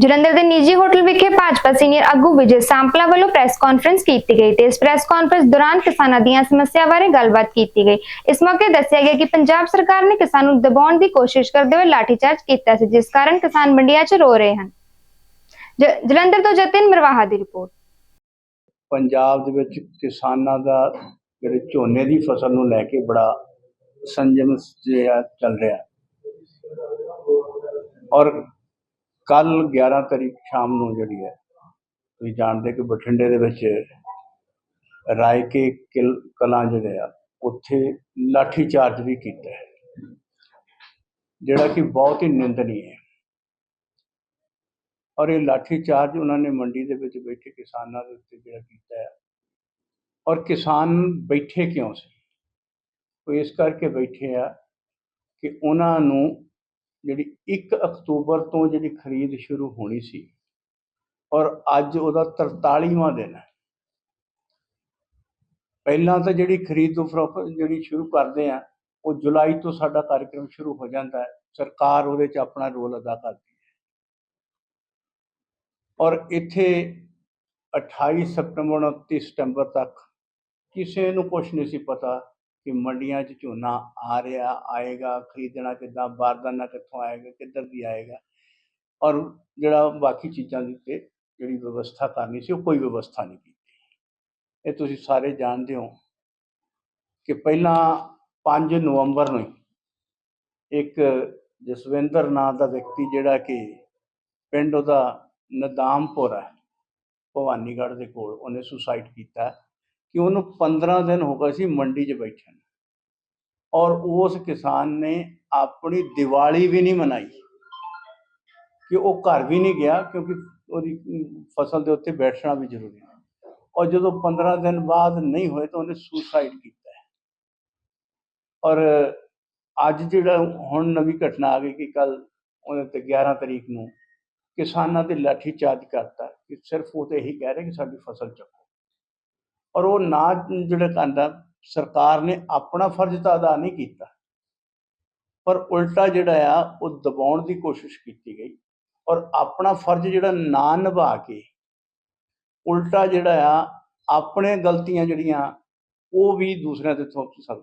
ਜਲੰਧਰ ਦੇ ਨਿੱਜੀ ਹੋਟਲ ਵਿਖੇ ਭਾਜਪਾ ਸੀਨੀਅਰ ਆਗੂ ਵਿਜੇ ਸਾਂਪਲਾ ਵੱਲੋਂ ਪ੍ਰੈਸ ਕਾਨਫਰੰਸ ਕੀਤੀ ਗਈ ਤੇ ਇਸ ਪ੍ਰੈਸ ਕਾਨਫਰੰਸ ਦੌਰਾਨ ਕਿਸਾਨਾਂ ਦੀਆਂ ਸਮੱਸਿਆ ਬਾਰੇ ਗੱਲਬਾਤ ਕੀਤੀ ਗਈ। ਇਸ ਮੌਕੇ ਦੱਸਿਆ ਗਿਆ ਕਿ ਪੰਜਾਬ ਸਰਕਾਰ ਨੇ ਕਿਸਾਨਾਂ ਨੂੰ ਦਬਾਉਣ ਦੀ ਕੋਸ਼ਿਸ਼ ਕਰਦੇ ਹੋਏ ਲਾਠੀਚਾਰਜ ਕੀਤਾ ਸੀ, ਜਿਸ ਕਾਰਨ ਕਿਸਾਨ ਮੰਡੀਆਂ 'ਚ ਰੋ ਰਹੇ ਹਨ। ਜਲੰਧਰ ਤੋਂ ਜਤਿਨ ਮਰਵਾਹਾ ਦੀ ਰਿਪੋਰਟ। ਪੰਜਾਬ ਦੇ ਵਿੱਚ ਕਿਸਾਨਾਂ ਦਾ ਜਿਹੜੇ ਝੋਨੇ ਦੀ ਫਸਲ ਨੂੰ ਲੈ ਕੇ ਬੜਾ ਸੰਜਮ ਜਿਹਾ ਚੱਲ ਰਿਹਾ। ਔਰ ਕੱਲ 11 ਤਰੀਕ ਸ਼ਾਮ ਨੂੰ ਜਿਹੜੀ ਹੈ, ਤੁਸੀਂ ਜਾਣਦੇ ਕਿ ਬਠਿੰਡੇ ਦੇ ਵਿੱਚ ਰਾਇਕੇ ਕਿਲ, ਕਲਾਂ ਜਿਹੜੇ ਆ, ਉੱਥੇ ਲਾਠੀ ਚਾਰਜ ਵੀ ਕੀਤਾ ਹੈ। ਜਿਹੜਾ ਕਿ ਬਹੁਤ ਹੀ ਨਿੰਦਨੀ ਹੈ ਔਰ ਇਹ ਲਾਠੀ ਚਾਰਜ ਉਹਨਾਂ ਨੇ ਮੰਡੀ ਦੇ ਵਿੱਚ ਬੈਠੇ ਕਿਸਾਨਾਂ ਦੇ ਉੱਤੇ ਜਿਹੜਾ ਕੀਤਾ ਹੈ। ਔਰ ਕਿਸਾਨ ਬੈਠੇ ਕਿਉਂ ਸੀ? ਉਹ ਇਸ ਕਰਕੇ ਬੈਠੇ ਆ ਕਿ ਉਹਨਾਂ ਨੂੰ ਜਿਹੜੀ 1 ਅਕਤੂਬਰ ਤੋਂ ਜਿਹੜੀ ਖਰੀਦ ਸ਼ੁਰੂ ਹੋਣੀ ਸੀ ਔਰ ਅੱਜ ਉਹਦਾ 43ਵਾਂ ਦਿਨ ਹੈ। ਪਹਿਲਾਂ ਤਾਂ ਜਿਹੜੀ ਖਰੀਦ ਫਰੋਖਤ ਜਿਹੜੀ ਸ਼ੁਰੂ ਕਰਦੇ ਆ, ਉਹ ਜੁਲਾਈ ਤੋਂ ਸਾਡਾ ਕਾਰਜਕ੍ਰਮ ਸ਼ੁਰੂ ਹੋ ਜਾਂਦਾ ਹੈ। ਸਰਕਾਰ ਉਹਦੇ 'ਚ ਆਪਣਾ ਰੋਲ ਅਦਾ ਕਰਦੀ ਹੈ। ਔਰ ਇੱਥੇ 28 ਸਤੰਬਰ 29 ਸਤੰਬਰ ਤੱਕ ਕਿਸੇ ਨੂੰ ਕੁਝ ਨਹੀਂ ਸੀ ਪਤਾ ਕਿ ਮੰਡੀਆਂ 'ਚ ਝੋਨਾ ਆ ਰਿਹਾ, ਆਏਗਾ, ਖਰੀਦਣਾ ਕਿੱਦਾਂ, ਬਾਰਦਾਨਾ ਕਿੱਥੋਂ ਆਏਗਾ, ਕਿੱਧਰ ਦੀ ਆਏਗਾ। ਔਰ ਜਿਹੜਾ ਬਾਕੀ ਚੀਜ਼ਾਂ ਦੇ ਉੱਤੇ ਜਿਹੜੀ ਵਿਵਸਥਾ ਕਰਨੀ ਸੀ, ਉਹ ਕੋਈ ਵਿਵਸਥਾ ਨਹੀਂ ਕੀਤੀ। ਇਹ ਤੁਸੀਂ ਸਾਰੇ ਜਾਣਦੇ ਹੋ ਕਿ ਪਹਿਲਾਂ 5 ਨਵੰਬਰ ਨੂੰ ਇੱਕ ਜਸਵਿੰਦਰ ਨਾਂ ਦਾ ਵਿਅਕਤੀ ਜਿਹੜਾ ਕਿ ਪਿੰਡ ਉਹਦਾ ਨਦਾਮਪੁਰ ਹੈ, ਭਵਾਨੀਗੜ੍ਹ ਦੇ ਕੋਲ, ਉਹਨੇ ਸੁਸਾਈਡ ਕੀਤਾ। ਕਿ ਉਹਨੂੰ 15 ਦਿਨ ਹੋ ਗਏ ਸੀ ਮੰਡੀ 'ਚ ਬੈਠਣ ਔਰ ਉਸ ਕਿਸਾਨ ਨੇ ਆਪਣੀ ਦੀਵਾਲੀ ਵੀ ਨਹੀਂ ਮਨਾਈ। ਕਿ ਉਹ ਘਰ ਵੀ ਨਹੀਂ ਗਿਆ ਕਿਉਂਕਿ ਉਹਦੀ ਫਸਲ ਦੇ ਉੱਤੇ ਬੈਠਣਾ ਵੀ ਜ਼ਰੂਰੀ ਹੈ। ਔਰ ਜਦੋਂ 15 ਦਿਨ ਬਾਅਦ ਨਹੀਂ ਹੋਏ ਤਾਂ ਉਹਨੇ ਸੁਸਾਈਡ ਕੀਤਾ ਹੈ। ਔਰ ਅੱਜ ਜਿਹੜਾ ਹੁਣ ਨਵੀਂ ਘਟਨਾ ਆ ਗਈ ਕਿ ਕੱਲ ਉਹਦੇ ਤੇ 11 ਤਰੀਕ ਨੂੰ ਕਿਸਾਨਾਂ ਤੇ ਲਾਠੀ ਚਾਰਜ ਕਰਤਾ। ਕਿ ਸਿਰਫ ਉਹ ਤੇ ਇਹੀ ਕਹਿ ਰਹੇ ਕਿ ਸਾਡੀ ਫਸਲ ਚੱਕੋ। ਔਰ ਉਹ ਨਾ ਜਿਹੜਾ ਕਹਿੰਦਾ ਸਰਕਾਰ ਨੇ ਆਪਣਾ ਫਰਜ਼ ਤਾਂ ਅਦਾ ਨਹੀਂ ਕੀਤਾ। ਪਰ ਉਲਟਾ ਜਿਹੜਾ ਆ, ਉਹ ਦਬਾਉਣ ਦੀ ਕੋਸ਼ਿਸ਼ ਕੀਤੀ ਗਈ ਔਰ ਆਪਣਾ ਫਰਜ਼ ਜਿਹੜਾ ਨਾ ਨਿਭਾ ਕੇ ਉਲਟਾ ਜਿਹੜਾ ਆ, ਆਪਣੇ ਗਲਤੀਆਂ ਜਿਹੜੀਆਂ, ਉਹ ਵੀ ਦੂਸਰਿਆਂ ਤੇ ਥੋਪ ਸਕਦਾ